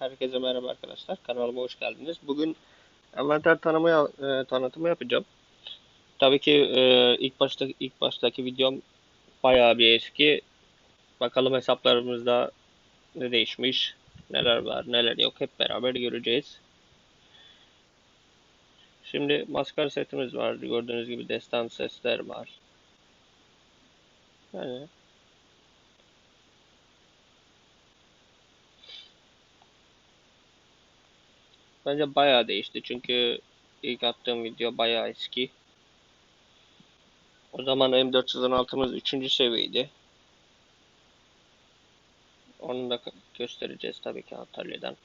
Herkese merhaba arkadaşlar. Kanalıma hoş geldiniz. Bugün envanter tanımı e, tanıtımı yapacağım. Tabii ki e, ilk başta ilk baştaki videom bayağı bir eski. Bakalım hesaplarımızda ne değişmiş, neler var, neler yok hep beraber göreceğiz. Şimdi maskara setimiz var. Gördüğünüz gibi destan sesler var. Yani Bence bayağı değişti çünkü ilk attığım video bayağı eski. O zaman M416'mız 3. seviyeydi. Onu da göstereceğiz tabii ki Antalya'dan.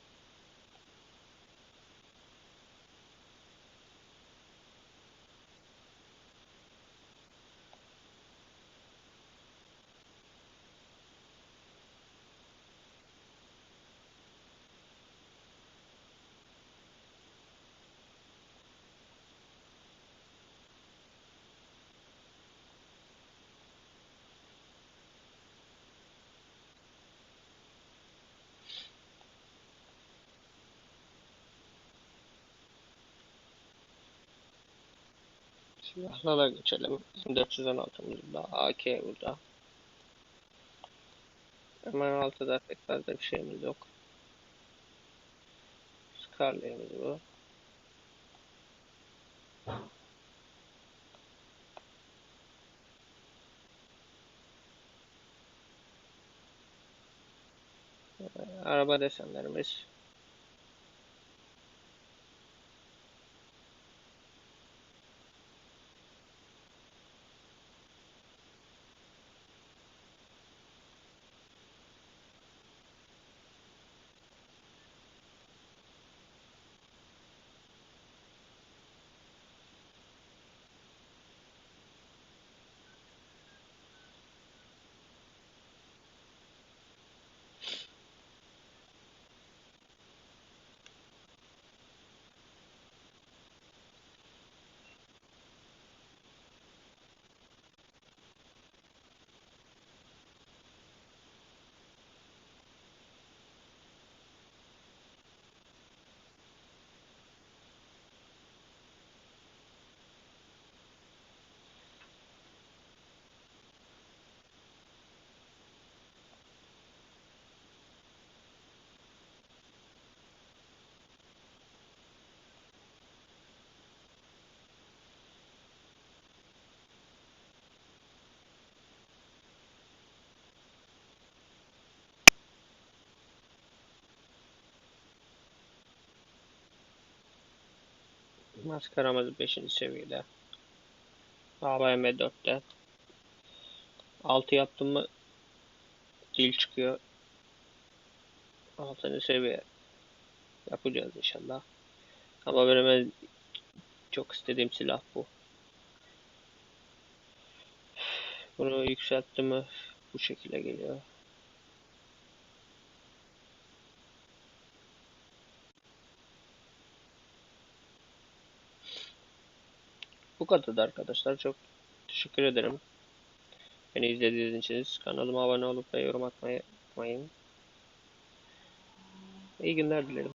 Silahlara geçelim. 416'mız da AK burada. Hemen altıda pek fazla bir şeyimiz yok. Scarlet'imiz bu. Araba desenlerimiz. Maskaramız 5. seviyede. AVM 4'te. 6 yaptım mı dil çıkıyor. 6. seviye yapacağız inşallah. Ama benim en çok istediğim silah bu. Bunu yükselttim mi bu şekilde geliyor. Bu kadar arkadaşlar. Çok teşekkür ederim. Beni izlediğiniz için kanalıma abone olup ve yorum atmayı unutmayın. İyi günler dilerim.